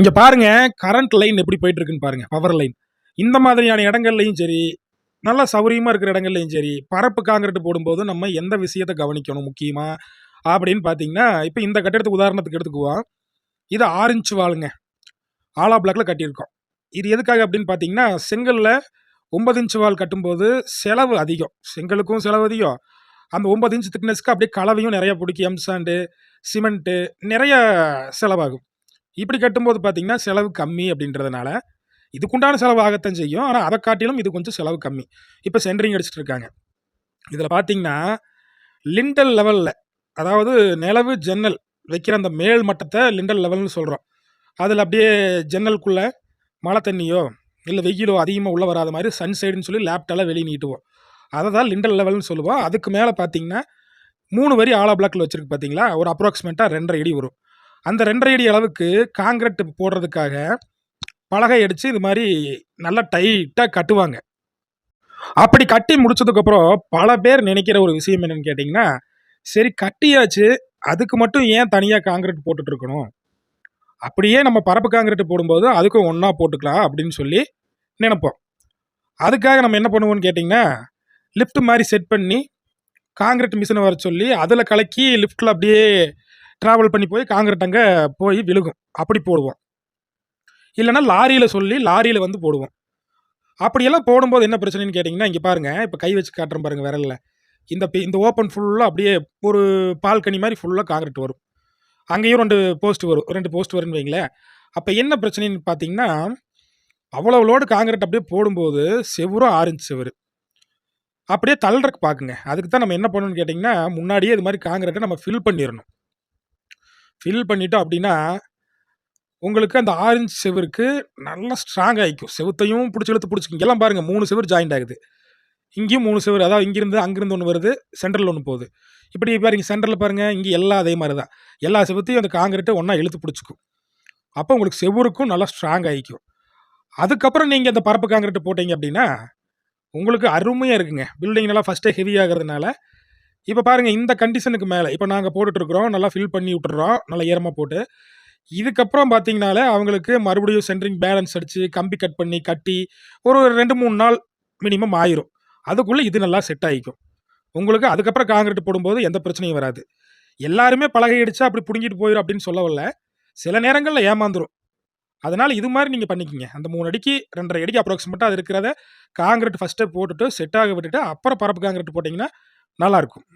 இங்க பாருங்க current line எப்படி போயிட்டு இருக்குன்னு பாருங்க பவர் லைன் இந்த மாதிரியான இடங்கள்லையும் சரி நல்லா சௌரியமா இருக்கிற இடங்கள்லையும் சரி பரப்பு காங்கிரட் போடும்போது நம்ம எந்த விஷயத்தை கவனிக்கணும் முக்கியமா? அப்படின்னு பார்த்தீங்கன்னா இப்போ இந்த கட்டிடத்துக்கு உதாரணத்துக்கு எடுத்துக்குவோம். இது ஆறு வாளுங்க ஆலா பிளாக்ல கட்டியிருக்கோம். இது எதுக்காக அப்படின்னு பார்த்தீங்கன்னா செங்கல்ல ஒன்பது இன்ச்சு வால் கட்டும்போது செலவு அதிகம். செங்கலுக்கும் செலவு அதிகம். அந்த ஒன்பது இன்ச் திக்னஸ்க்கு அப்படியே கலவையும் நிறைய பிடிக்கும் எம்சாண்டு சிமெண்ட்டு நிறைய செலவாகும். இப்படி கட்டும்போது பார்த்தீங்கன்னா செலவு கம்மி அப்படின்றதுனால இதுக்குண்டான செலவு ஆகத்தான் செய்யும். ஆனால் அதை காட்டிலும் இது கொஞ்சம் செலவு கம்மி. இப்போ சென்ட்ரிங் அடிச்சிட்டு இருக்காங்க. இதில் பார்த்தீங்கன்னா லிண்டல் லெவலில் அதாவது நிலவு ஜன்னல் வைக்கிற அந்த மேல் மட்டத்தை லிண்டல் லெவல்னு சொல்கிறோம் அதில் அப்படியே ஜன்னலுக்குள்ளே மழை தண்ணியோ இல்லை வெயிலோ அதிகமாக உள்ளே வராத மாதிரி சன் சைடுன்னு சொல்லி லேப்டால வெளியே நீட்டுவோம். அதை தான் லிண்டல் லெவல்னு சொல்லுவோம். அதுக்கு மேலே பார்த்தீங்கன்னா மூணு வரி ஆலா பிளாக்ல வச்சுருக்கு பார்த்தீங்களா ஒரு அப்ராக்சிமேட்டாக ரெண்டரை அடி வரும். அந்த ரெண்டரை அடி அளவுக்கு காங்கிரட் போடுறதுக்காக பலகை அடித்து இது மாதிரி நல்லா டைட்டாக கட்டுவாங்க. அப்படி கட்டி முடிச்சதுக்கப்புறம் பல பேர் நினைக்கிற ஒரு விஷயம் என்னன்னு கேட்டிங்கன்னா சரி கட்டியாச்சு அதுக்கு மட்டும் ஏன் தனியாக காங்கிரட் போட்டுட்டு இருக்கணும்? அப்படியே நம்ம பரப்பு காங்கிரட் போடும்போது அதுக்கும் ஒன்றா போட்டுக்கலாம் அப்படின்னு சொல்லி நினைப்போம். அதுக்காக நம்ம என்ன பண்ணுவோம்னு கேட்டிங்கன்னா லிஃப்ட் மாதிரி செட் பண்ணி காங்கிரட் மிஷினை வர சொல்லி அதில் கலக்கி லிஃப்ட்டில் அப்படியே ட்ராவல் பண்ணி போய் காங்கிரட் அங்கே போய் விழுகும். அப்படி போடுவோம். இல்லைன்னா லாரியில் சொல்லி லாரியில் வந்து போடுவோம். அப்படியெல்லாம் போடும்போது என்ன பிரச்சனைன்னு கேட்டிங்கன்னா இங்கே பாருங்கள் இப்போ கை வச்சு காட்டுறேன் பாருங்கள் விரலில். இந்த இந்த ஓப்பன் ஃபுல்லாக அப்படியே ஒரு பால்கனி மாதிரி ஃபுல்லாக காங்கிரட் வரும். அங்கேயும் ரெண்டு போஸ்ட் வரும். ரெண்டு போஸ்ட் வரும்னு வைங்களேன். அப்போ என்ன பிரச்சனைன்னு பார்த்தீங்கன்னா அவ்வளோ லோடு காங்கிரீட் அப்படியே போடும்போது செவரும் ஆரஞ்சு செவரு. அப்படியே தள்ளுறக்கு பார்க்குங்க அதுக்கு தான் நம்ம என்ன பண்ணணும்னு கேட்டிங்கன்னா முன்னாடியே இது மாதிரி காங்கிரட்டை நம்ம ஃபில் பண்ணிடணும். ஃபில் பண்ணிட்டோம் அப்படின்னா உங்களுக்கு அந்த ஆரஞ்சு செவருக்கு நல்லா ஸ்ட்ராங் ஆகிக்கும் செவுத்தையும் பிடிச்சி இழுத்து பிடிச்சிக்கும் எல்லாம் பாருங்கள் மூணு செவர் ஜாயிண்ட் ஆகுது. இங்கேயும் மூணு செவர் அதாவது இங்கேருந்து அங்கேருந்து ஒன்று வருது சென்டரில் ஒன்று போகுது. இப்படி பாருங்க சென்டரில் பாருங்கள் இங்கே எல்லாம் அதே மாதிரி தான் எல்லா செவத்தையும் அந்த காங்கிரீட்டை ஒன்றா இழுத்து பிடிச்சிக்கும். அப்போ உங்களுக்கு செவருக்கும் நல்லா ஸ்ட்ராங் ஆகிக்கும் அதுக்கப்புறம் நீங்கள் அந்த பரப்பு காங்கிரீட் போட்டீங்க அப்படின்னா உங்களுக்கு அருமையாக இருக்குங்க. பில்டிங் நல்லா ஃபஸ்ட்டே ஹெவி ஆகிறதுனால இப்போ பாருங்கள் இந்த கண்டிஷனுக்கு மேலே இப்போ நாங்கள் போட்டுட்ருக்குறோம் நல்லா ஃபில் பண்ணி விட்டுறோம் நல்லா ஈரமாக போட்டு. இதுக்கப்புறம் பார்த்தீங்கனாலே அவங்களுக்கு மறுபடியும் சென்ட்ரிங் பேலன்ஸ் அடித்து கம்பி கட் பண்ணி கட்டி ஒரு ரெண்டு மூணு நாள் மினிமம் ஆயிரும். அதுக்குள்ளே இது நல்லா செட் ஆகிக்கும் உங்களுக்கு அதுக்கப்புறம் காங்கிரீட் போடும்போது எந்த பிரச்சனையும் வராது. எல்லாருமே பழகையடிச்சா அப்படி பிடுங்கிட்டு போயிடும் அப்படின்னு சொல்லவில்லை சில நேரங்களில் ஏமாந்துடும் அதனால் இது மாதிரி நீங்கள் பண்ணிக்கிங்க. அந்த மூணு அடிக்கு ரெண்டரை அடிக்கு அப்ராக்சிமேட்டாக அது இருக்கிறத காங்கிரீட் ஃபஸ்ட்டே போட்டுட்டு செட் ஆக விட்டுட்டு அப்புறம் பரப்பு காங்கிரீட் போட்டிங்கன்னா நல்லாயிருக்கும்